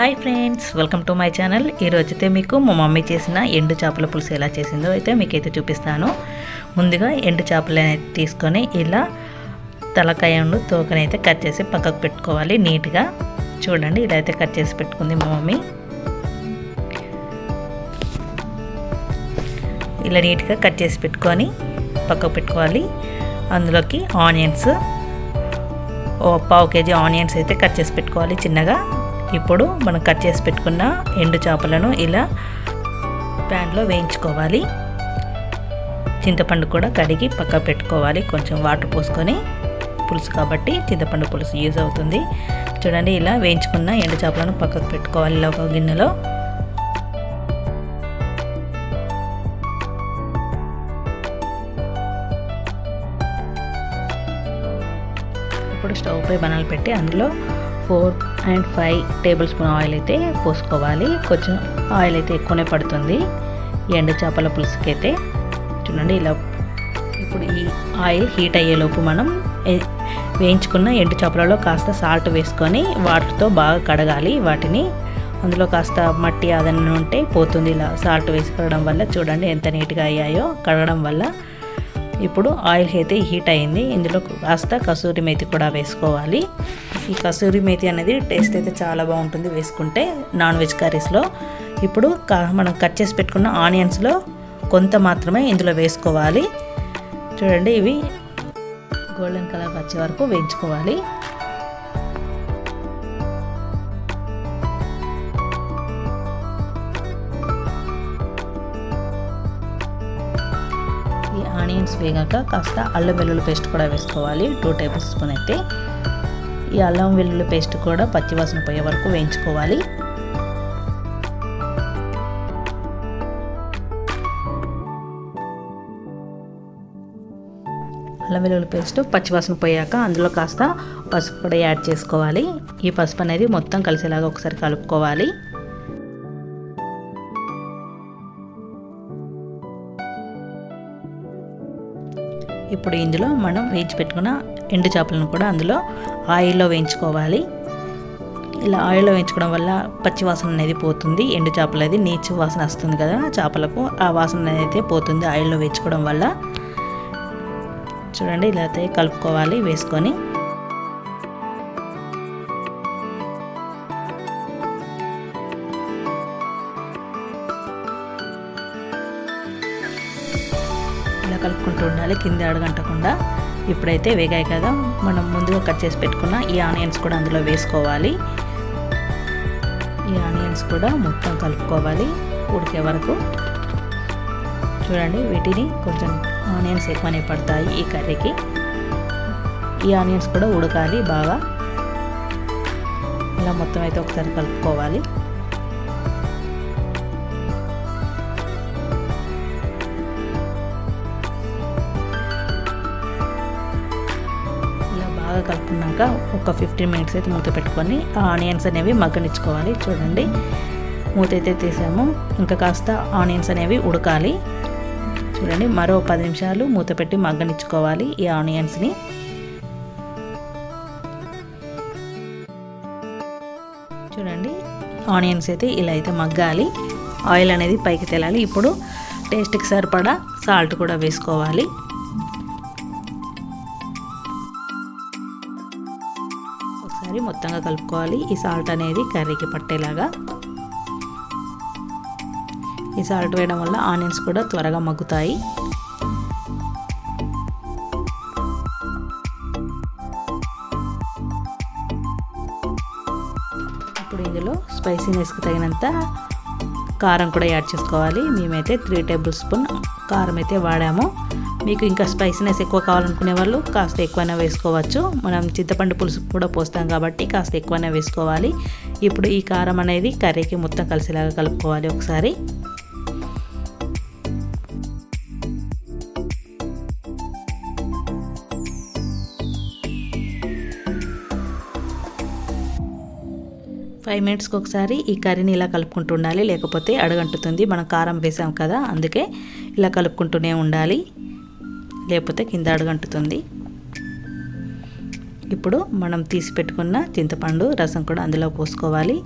Hi friends welcome to my channel ఈరోజు అయితే మీకు మా మమ్మీ చేసిన ఎండు చేపల పులుసు ఎలా చేసిందో అయితే మీకైతే చూపిస్తాను. ముందుగా ఎండు చేపలు తీసుకొని ఇలా తలకాయ ఉండు తోకని అయితే కట్ చేసి పక్కకు పెట్టుకోవాలి నీట్గా. చూడండి ఇలా అయితే కట్ చేసి పెట్టుకుంది మా మమ్మీ. ఇలా నీట్గా కట్ చేసి పెట్టుకొని పక్కకు పెట్టుకోవాలి. అందులోకి ఆనియన్స్ ఓ పావు కేజీ ఆనియన్స్ అయితే కట్ చేసి పెట్టుకోవాలి చిన్నగా. ఇప్పుడు మనం కట్ చేసి పెట్టుకున్న ఎండు చేపలను ఇలా ప్యాన్లో వేయించుకోవాలి. చింతపండు కూడా కడిగి పక్క పెట్టుకోవాలి. కొంచెం వాటర్ పోసుకొని పులుసు కాబట్టి చింతపండు పులుసు యూజ్ అవుతుంది. చూడండి ఇలా వేయించుకున్న ఎండు చేపలను పక్కకు పెట్టుకోవాలి ఇలా ఒక గిన్నెలో. ఇప్పుడు స్టవ్ పై బనాలు పెట్టి అందులో four and five tablespoon oil అయితే పోసుకోవాలి. కొంచెం ఆయిల్ అయితే ఎక్కువనే పడుతుంది. ఎండు చేపల పులుసుకి అయితే చూడండి ఇలా ఇప్పుడు ఈ ఆయిల్ హీట్ అయ్యేలోపు మనం వేయించుకున్న ఎండు చేపలలో కాస్త సాల్ట్ వేసుకొని వాటర్తో బాగా కడగాలి. వాటిని అందులో కాస్త మట్టి అదన ఉంటే పోతుంది. ఇలా సాల్ట్ వేసి కడగడం వల్ల చూడండి ఎంత నీట్గా అయ్యాయో. కడగడం వల్ల ఇప్పుడు ఆయిల్ అయితే హీట్ అయింది. ఇందులో కాస్త కసూరి మేతి కూడా వేసుకోవాలి. ఈ కసూరి మేతి అనేది టేస్ట్ అయితే చాలా బాగుంటుంది వేసుకుంటే నాన్ వెజ్ కర్రీస్లో ఇప్పుడు మనం కట్ చేసి పెట్టుకున్న ఆనియన్స్లో కొంత మాత్రమే ఇందులో వేసుకోవాలి. చూడండి ఇవి గోల్డెన్ కలర్ వచ్చే వరకు వేయించుకోవాలి. ఈ ఆనియన్స్ వేగాక కాస్త అల్లం వెల్లుల్లి పేస్ట్ కూడా వేసుకోవాలి. టూ టేబుల్ స్పూన్ అయితే ఈ అల్లం వెల్లుల్లి పేస్ట్ కూడా పచ్చివాసన పోయే వరకు వేయించుకోవాలి. అల్లం వెల్లుల్లి పేస్ట్ పచ్చివాసన పోయాక అందులో కాస్త పసుపు కూడా యాడ్ చేసుకోవాలి. ఈ పసుపు అనేది మొత్తం కలిసేలాగా ఒకసారి కలుపుకోవాలి. ఇప్పుడు ఇందులో మనం వేయించి పెట్టుకున్న ఎండు చేపలను కూడా అందులో ఆయిల్లో వేయించుకోవాలి. ఇలా ఆయిల్లో వేయించుకోవడం వల్ల పచ్చి వాసన అనేది పోతుంది. ఎండు చేపలు అది నీచు వాసన వస్తుంది కదా చేపలకు. ఆ వాసన అయితే పోతుంది ఆయిల్లో వేయించుకోవడం వల్ల. చూడండి ఇలా అయితే కలుపుకోవాలి వేసుకొని. కలుపుకుంటూ ఉండాలి. కింద అడగంటకుండా ఇప్పుడైతే వేగాయి కదా. మనం ముందుగా కట్ చేసి పెట్టుకున్న ఈ ఆనియన్స్ కూడా అందులో వేసుకోవాలి. ఈ ఆనియన్స్ కూడా మొత్తం కలుపుకోవాలి ఉడికే వరకు. చూడండి వీటిని కొంచెం ఆనియన్స్ ఎక్కువనే పడతాయి ఈ కర్రీకి. ఈ ఆనియన్స్ కూడా ఉడకాలి బాగా. ఇలా మొత్తం అయితే ఒకసారి కలుపుకోవాలి. కలుపుకున్నాక ఒక ఫిఫ్టీన్ మినిట్స్ అయితే మూత పెట్టుకొని ఆ ఆనియన్స్ అనేవి మగ్గనిచ్చుకోవాలి. చూడండి. మూత అయితే తీసాము. ఇంకా కాస్త ఆనియన్స్ అనేవి ఉడకాలి. చూడండి. మరో పది నిమిషాలు మూత పెట్టి మగ్గనిచ్చుకోవాలి ఈ ఆనియన్స్ని చూడండి. ఆనియన్స్ అయితే ఇలా అయితే మగ్గాలి. ఆయిల్ అనేది పైకి తేలాలి. ఇప్పుడు టేస్ట్కి సరిపడా సాల్ట్ కూడా వేసుకోవాలి. ఒకసారి మొత్తంగా కలుపుకోవాలి. ఈ సాల్ట్ అనేది కర్రీకి పట్టేలాగా. ఈ సాల్ట్ వేయడం వల్ల ఆనియన్స్ కూడా త్వరగా మగ్గుతాయి. ఇప్పుడు ఇందులో స్పైసీనెస్కి తగినంత కారం కూడా యాడ్ చేసుకోవాలి. మేమైతే త్రీ టేబుల్ స్పూన్ కారం అయితే వాడాము. మీకు ఇంకా స్పైసీనెస్ ఎక్కువ కావాలనుకునే వాళ్ళు కాస్త ఎక్కువైనా వేసుకోవచ్చు. మనం చింతపండు పులుసు కూడా పోస్తాం కాబట్టి కాస్త ఎక్కువైనా వేసుకోవాలి. ఇప్పుడు ఈ కారం అనేది కర్రీకి మొత్తం కలిసేలాగా కలుపుకోవాలి ఒకసారి. ఫైవ్ మినిట్స్కి ఒకసారి ఈ కర్రీని ఇలా కలుపుకుంటూ ఉండాలి. లేకపోతే అడగంటుతుంది. మనం కారం వేసాం కదా అందుకే ఇలా కలుపుకుంటూనే ఉండాలి. లేకపోతే కింద అడగంటుతుంది. ఇప్పుడు మనం తీసి పెట్టుకున్న చింతపండు రసం కూడా అందులో పోసుకోవాలి.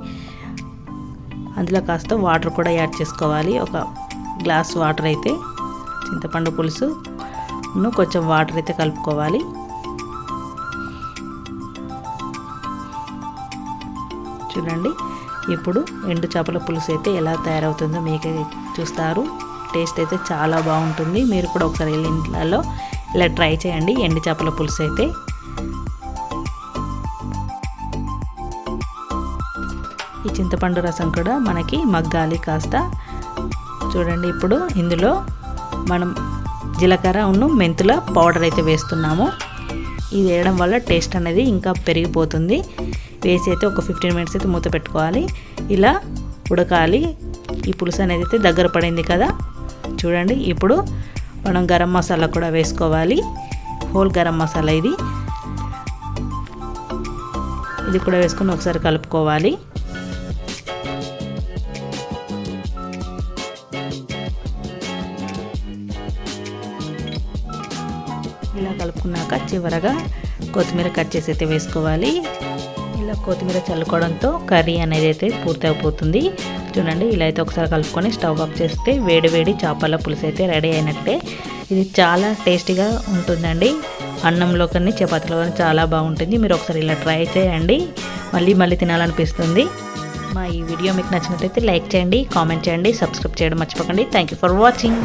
అందులో కాస్త వాటర్ కూడా యాడ్ చేసుకోవాలి. ఒక గ్లాస్ వాటర్ అయితే చింతపండు పులుసు కొంచెం వాటర్ అయితే కలుపుకోవాలి. చూడండి ఇప్పుడు ఎండు చేపల పులుసు అయితే ఎలా తయారవుతుందో మీకే చూస్తారు. టేస్ట్ అయితే చాలా బాగుంటుంది. మీరు కూడా ఒకసారి వెళ్ళి ఇంట్లో ఇలా ట్రై చేయండి. ఎండు చేపల పులుసు అయితే. ఈ చింతపండు రసం కూడా మనకి మగ్గాలి కాస్త. చూడండి ఇప్పుడు ఇందులో మనం జీలకర్ర ఉన్ను మెంతుల పౌడర్ అయితే వేస్తున్నాము. ఇది వేయడం వల్ల టేస్ట్ అనేది ఇంకా పెరిగిపోతుంది. వేసి అయితే ఒక ఫిఫ్టీన్ మినిట్స్ అయితే మూత పెట్టుకోవాలి. ఇలా ఉడకాలి. ఈ పులుసు అనేది అయితే దగ్గర పడింది కదా. చూడండి. ఇప్పుడు మనం గరం మసాలా కూడా వేసుకోవాలి. హోల్ గరం మసాలా ఇది. ఇది కూడా వేసుకొని ఒకసారి కలుపుకోవాలి. ఇలా కలుపుకున్నాక చివరగా కొత్తిమీర కట్ చేసి అయితే వేసుకోవాలి. ఇలా కొత్తిమీర చల్లుకోవడంతో కర్రీ అనేది అయితే పూర్తి అయిపోతుంది. చూడండి ఇలా అయితే ఒకసారి కలుపుకొని స్టవ్ ఆఫ్ చేస్తే వేడి వేడి చేపల పులుసు అయితే రెడీ అయినట్టే. ఇది చాలా టేస్టీగా ఉంటుందండి. అన్నంలో కానీ చపాతీలో కానీ చాలా బాగుంటుంది. మీరు ఒకసారి ఇలా ట్రై చేయండి. మళ్ళీ మళ్ళీ తినాలనిపిస్తుంది. మా ఈ వీడియో మీకు నచ్చినట్లయితే లైక్ చేయండి కామెంట్ చేయండి సబ్స్క్రైబ్ చేయడం మర్చిపోకండి. Thank you for watching